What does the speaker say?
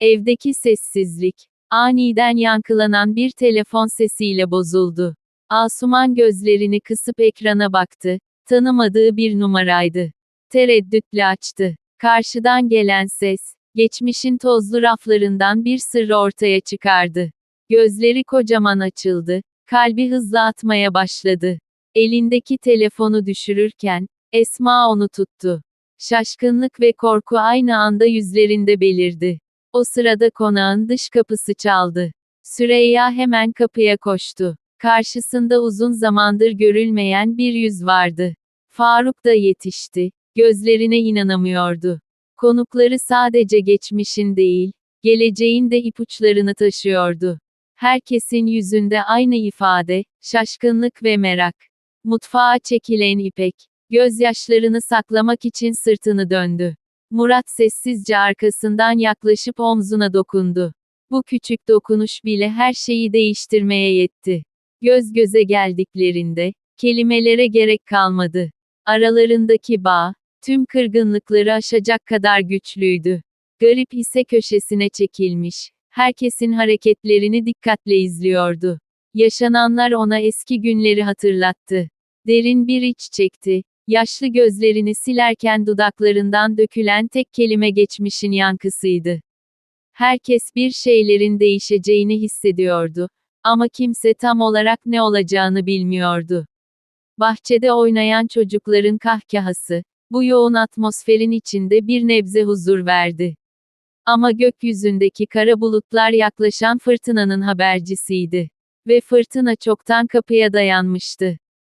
Evdeki sessizlik, aniden yankılanan bir telefon sesiyle bozuldu. Asuman gözlerini kısıp ekrana baktı. Tanımadığı bir numaraydı. Tereddütle açtı. Karşıdan gelen ses, geçmişin tozlu raflarından bir sırrı ortaya çıkardı. Gözleri kocaman açıldı, kalbi hızla atmaya başladı. Elindeki telefonu düşürürken, Esma onu tuttu. Şaşkınlık ve korku aynı anda yüzlerinde belirdi. O sırada konağın dış kapısı çaldı. Süreyya hemen kapıya koştu. Karşısında uzun zamandır görülmeyen bir yüz vardı. Faruk da yetişti. Gözlerine inanamıyordu. Konukları sadece geçmişin değil, geleceğin de ipuçlarını taşıyordu. Herkesin yüzünde aynı ifade, şaşkınlık ve merak. Mutfağa çekilen İpek, gözyaşlarını saklamak için sırtını döndü. Murat sessizce arkasından yaklaşıp omzuna dokundu. Bu küçük dokunuş bile her şeyi değiştirmeye yetti. Göz göze geldiklerinde, kelimelere gerek kalmadı. Aralarındaki bağ, tüm kırgınlıkları aşacak kadar güçlüydü. Garip ise köşesine çekilmiş. Herkesin hareketlerini dikkatle izliyordu. Yaşananlar ona eski günleri hatırlattı. Derin bir iç çekti. Yaşlı gözlerini silerken dudaklarından dökülen tek kelime geçmişin yankısıydı. Herkes bir şeylerin değişeceğini hissediyordu. Ama kimse tam olarak ne olacağını bilmiyordu. Bahçede oynayan çocukların kahkahası, bu yoğun atmosferin içinde bir nebze huzur verdi. Ama gökyüzündeki kara bulutlar yaklaşan fırtınanın habercisiydi. Ve fırtına çoktan kapıya dayanmıştı.